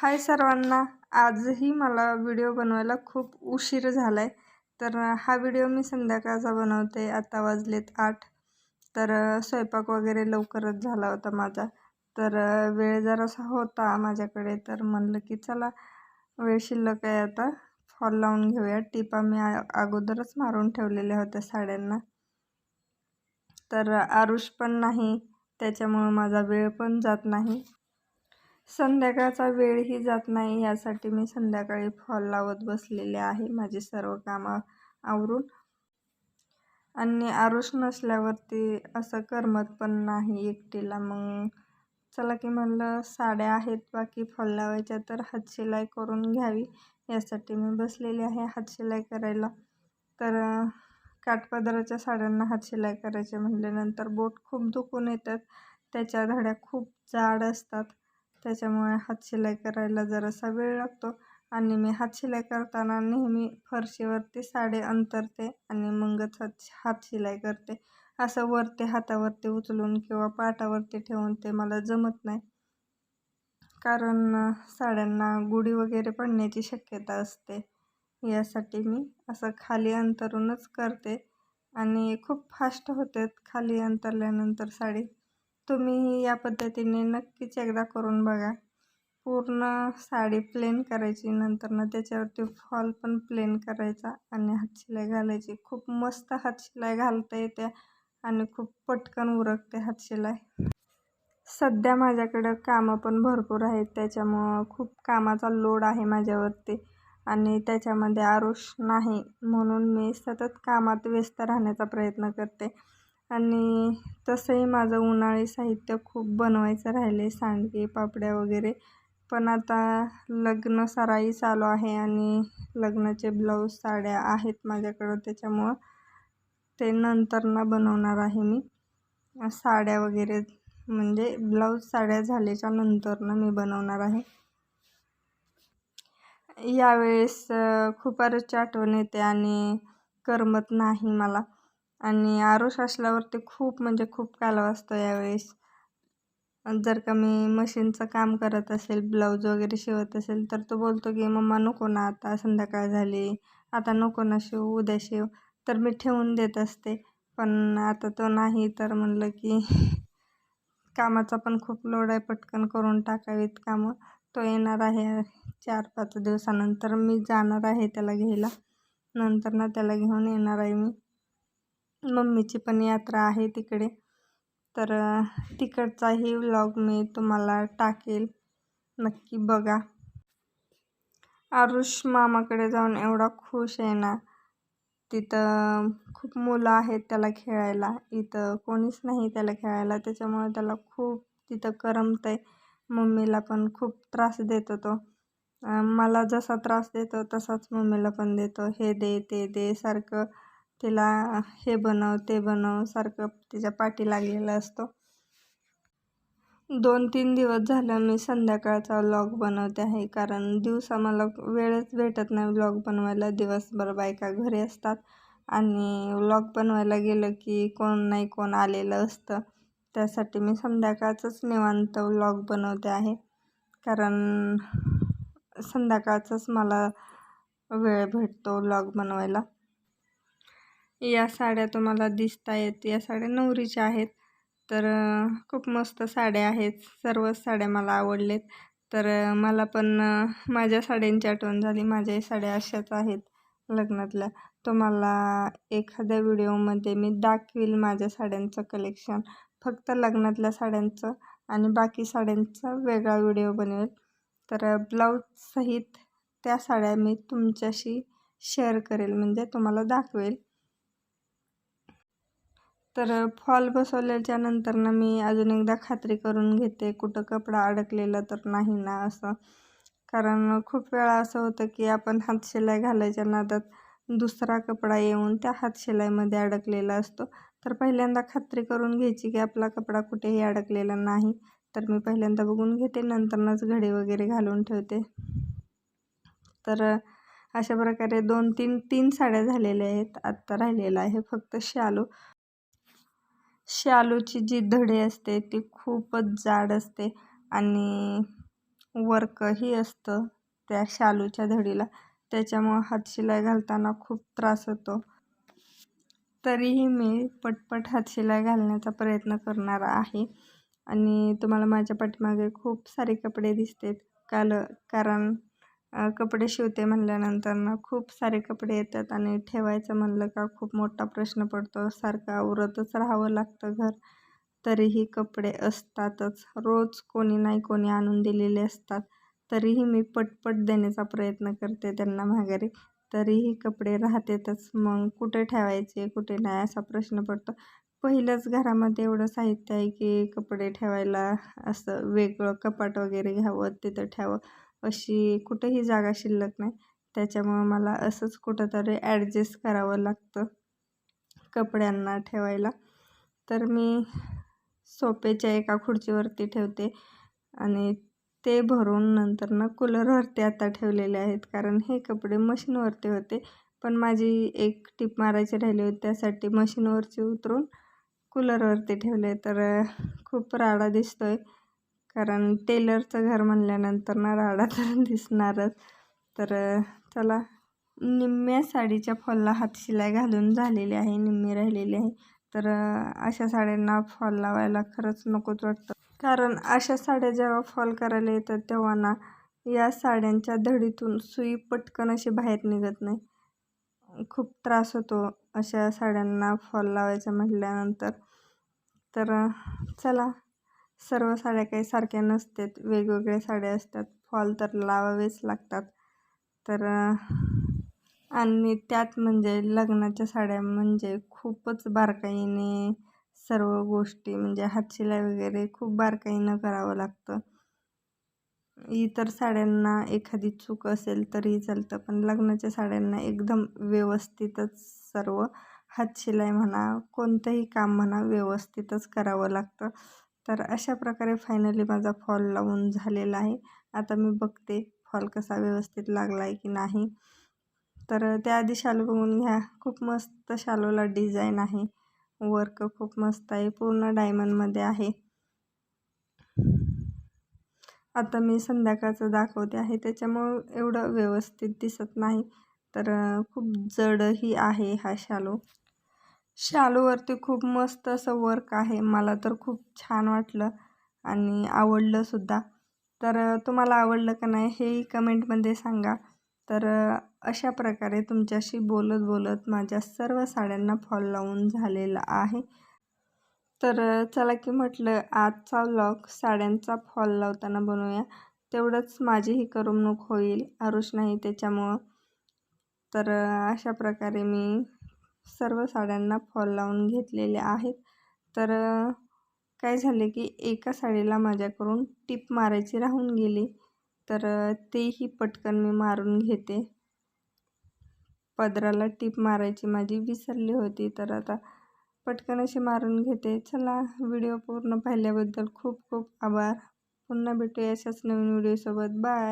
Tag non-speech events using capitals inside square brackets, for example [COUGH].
हाय सर्वांना. आजही मला व्हिडिओ बनवायला खूप उशीर झाला आहे तर हा व्हिडिओ मी संध्याकाळचा बनवते. आता वाजलेत आठ. तर स्वयंपाक वगैरे लवकरच झाला होता माझा. तर वेळ जरासा होता माझ्याकडे. तर म्हणलं की चला वेळ शिल्लक आहे आता. फॉल लावून घेऊया. टिपा मी अगोदरच मारून ठेवलेल्या होत्या साड्यांना. तर आरुष पण नाही. त्याच्यामुळं माझा वेळ पण जात नाही. संध्याकाळचा वेळही जात नाही यासाठी मी संध्याकाळी फॉल लावत बसलेले आहे माझी सर्व कामं आवरून. आणि आरुष नसल्यावरती असं करमत पण नाही एकटीला. मग चला की म्हणलं साड्या आहेत बाकी फॉल लावायच्या तर हातशिलाई करून घ्यावी. यासाठी मी बसलेली आहे हातशिलाई करायला. तर काठपदराच्या साड्यांना हातशिलाई करायचे म्हटल्यानंतर बोट खूप दुखून येतात. त्याच्या धड्या खूप जाड असतात. त्याच्यामुळे हातशिलाई करायला जरासा वेळ लागतो. आणि मी हातशिलाई करताना नेहमी फरशीवरती साडे अंतरते आणि मगच हात हातशिलाई करते. असं वरती हातावरती उचलून किंवा पाटावरती ठेवून ते मला जमत नाही. कारण साड्यांना गुढी वगैरे पडण्याची शक्यता असते. यासाठी मी असं खाली अंतरूनच करते. आणि खूप फास्ट होते खाली अंतरल्यानंतर साडी. तुम्ही या पद्धतीने नक्कीच एकदा करून बघा. पूर्ण साडी प्लेन करायची नंतर ना त्याच्यावरती फॉल पण प्लेन करायचा आणि हातशिलाई घालायची. खूप मस्त हातशिलाई घालता येते आणि खूप पटकन उरकते हातशिलाई सध्या माझ्याकडं कामं पण भरपूर आहेत त्याच्यामुळं खूप कामाचा लोड आहे माझ्यावरती आणि त्याच्यामध्ये आरुष नाही म्हणून मी सतत कामात व्यस्त राहण्याचा प्रयत्न करते. आणि तसंही माझं उन्हाळी साहित्य खूप बनवायचं राहिले सांडगे पापड्या वगैरे. पण आता लग्न सराई चालू आहे आणि लग्नाचे ब्लाऊज साड्या आहेत माझ्याकडं त्याच्यामुळं ते नंतर ना बनवणार आहे मी. साड्या वगैरे म्हणजे ब्लाऊज साड्या झाल्याच्यानंतर मी बनवणार आहे. यावेळेस खूप आठवण येते आणि करमत नाही मला. आणि आरुष असल्यावरती खूप म्हणजे खूप कालवा असतो यावेळेस. जर का मी मशीनचं काम करत असेल ब्लाऊज वगैरे शिवत असेल तर तो बोलतो की मम्मा नको ना आता संध्याकाळ झाली आता नको ना शिव उद्या शिव. तर मी ठेवून देत असते. पण आता तो नाही तर म्हणलं की [LAUGHS] कामाचा पण खूप लोड आहे पटकन करून टाकावीत कामं. तो येणार आहे चार पाच दिवसानंतर. मी जाणार आहे त्याला घ्यायला. नंतर ना त्याला घेऊन येणार आहे मी. मम्मीची पण यात्रा आहे तिकडे. तर तिकडचाही व्लॉग मी तुम्हाला टाकेल. नक्की बघा. आरुष मामाकडे जाऊन एवढा खुश आहे ना. तिथं खूप मुलं आहेत त्याला खेळायला. इथं कोणीच नाही त्याला खेळायला. त्याच्यामुळे त्याला खूप तिथं करमत आहे मम्मीला पण खूप त्रास देतो तो मला जसा त्रास देतो तसाच मम्मीला पण देतो. हे दे ते दे सारखं तिला हे बनव ते बनव सारखं तिच्या पाठी लागलेला असतो. दोन तीन दिवस झालं मी संध्याकाळचा व्लॉग बनवते आहे कारण दिवसा मला वेळच भेटत नाही व्लॉग बनवायला. दिवसभर बायका घरी असतात आणि व्लॉग बनवायला गेलं की कोण नाही कोण आलेलं असतं. त्यासाठी मी संध्याकाळचंच निवांत व्लॉग बनवते आहे कारण संध्याकाळचंच मला वेळ भेटतो व्लॉग बनवायला. या साड्या तुम्हाला दिसत आहेत या साड्या नवरीच्या आहेत. तर खूप मस्त साड्या आहेत. सर्वच साड्या मला आवडलेत. तर मला पण माझ्या साड्यांची आठवण झाली. माझ्याही साड्या अशाच आहेत लग्नातल्या. तुम्हाला एखाद्या व्हिडिओमध्ये मी दाखवील माझ्या साड्यांचं कलेक्शन. फक्त लग्नातल्या साड्यांचं आणि बाकी साड्यांचा वेगळा व्हिडिओ बनवेल. तर ब्लाऊजसहित त्या साड्या मी तुमच्याशी शेअर करेल. म्हणजे तुम्हाला दाखवेल. तर फॉल बसवल्याच्या नंतर ना मी अजून एकदा खात्री करून घेते कुठं कपडा अडकलेला तर नाही ना असं. कारण खूप वेळा असं होतं की आपण हातशिलाई घालायच्या नादात दुसरा कपडा येऊन त्या हातशिलाईमध्ये अडकलेला असतो. तर पहिल्यांदा खात्री करून घ्यायची की आपला कपडा कुठेही अडकलेला नाही. तर मी पहिल्यांदा बघून घेते नंतरनंच घडी वगैरे घालून ठेवते. तर अशा प्रकारे दोन तीन तीन साड्या झालेल्या आहेत. आत्ता राहिलेला आहे फक्त शालू. शालूची जी धडी असते ती खूपच जाड असते आणि वर्कही असतं त्या शालूच्या धडीला. त्याच्यामुळं हातशिलाई घालताना खूप त्रास होतो. तरीही मी पटपट हातशिलाई घालण्याचा प्रयत्न करणार आहे आणि तुम्हाला माझ्या पाठीमागे खूप सारे कपडे दिसतात काल कारण कपडे शिवते म्हणल्यानंतर ना खूप सारे कपडे येतात आणि ठेवायचं म्हणलं का खूप मोठा प्रश्न पडतो. सारखं आवरतच राहावं लागतं घर. तरीही कपडे असतातच. रोज कोणी नाही कोणी आणून दिलेले असतात. तरीही मी पटपट देण्याचा प्रयत्न करते त्यांना माघारी. तरीही कपडे राहतेतच. मग कुठे ठेवायचे कुठे नाही असा प्रश्न पडतो. पहिलंच घरामध्ये एवढं साहित्य आहे की कपडे ठेवायला असं वेगळं कपाट वगैरे घ्यावं तिथं ठेवावं. अशी कुठेही जागा शिल्लक नाही. त्याच्यामुळं मला असंच कुठंतरी ॲडजस्ट करावं लागतं कपड्यांना ठेवायला. तर मी सोपेच्या एका खुर्चीवरती ठेवते आणि ते भरून नंतर ना कूलरवरती आता ठेवलेले आहेत. कारण हे कपडे मशीनवरती होते. पण माझी एक टीप मारायची राहिली होती त्यासाठी मशीनवरची उतरून कूलरवरती ठेवले. तर खूप राडा दिसतो आहे कारण टेलरचं घर म्हणल्यानंतर ना राडा तर दिसणारच. तर चला निम्म्या साडीच्या फॉलला हातशिलाई घालून झालेली आहे निम्मी राहिलेली आहे. तर अशा साड्यांना फॉल लावायला खरंच नकोच वाटतं. कारण अशा साड्या जेव्हा फॉल करायला येतात तेव्हा ना या साड्यांच्या धडीतून सुई पटकन अशी बाहेर निघत नाही. खूप त्रास होतो अशा साड्यांना फॉल लावायचं म्हटल्यानंतर. तर चला सर्व साड्या काही सारख्या नसतात. वेगवेगळ्या साड्या असतात. फॉल तर लावावेच लागतात. तर आणि त्यात म्हणजे लग्नाच्या साड्या म्हणजे खूपच बारकाईने सर्व गोष्टी म्हणजे हातशिलाई वगैरे खूप बारकाईनं करावं लागतं. इतर साड्यांना एखादी चूक असेल तरी चालतं पण लग्नाच्या साड्यांना एकदम व्यवस्थितच सर्व हातशिलाई म्हणा कोणतंही काम म्हणा व्यवस्थितच करावं लागतं. तर अशा प्रकारे फायनली माझा फॉल लावून झालेला आहे. आता मी बघते फॉल कसा व्यवस्थित लागला आहे की नाही. तर त्याआधी शालू बघून घ्या. खूप मस्त शालूला डिझाईन आहे. वर्क खूप मस्त आहे. पूर्ण डायमंडमध्ये आहे. आता मी संध्याकाळचं दाखवते आहे. त्याच्यामुळं एवढं व्यवस्थित दिसत नाही. तर खूप जडही आहे हा शालू. शालूवरती खूप मस्त असं वर्क आहे. मला तर खूप छान वाटलं आणि आवडलंसुद्धा तर तुम्हाला आवडलं का नाही हेही कमेंटमध्ये सांगा. तर अशा प्रकारे तुमच्याशी बोलत बोलत माझ्या सर्व साड्यांना फॉल लावून झालेला आहे. तर चला की म्हटलं आजचा व्लॉग साड्यांचा फॉल लावताना बनवूया. तेवढंच माझीही करमणूक होईल. आरुष नाही त्याच्यामुळं. तर अशा प्रकारे मी सर्व साड्यांना फॉल लावून घेतलेले आहेत. तर काय झाले की एका साडीला माझ्याकडून टिप मारायची राहून गेली. तर तेही पटकन मी मारून घेते. पदराला टिप मारायची माझी विसरली होती तर आता पटकन अशी मारून घेते. चला व्हिडिओ पूर्ण पाहिल्याबद्दल खूप खूप आभार. पुन्हा भेटूया अशाच नवीन व्हिडिओसोबत. बाय!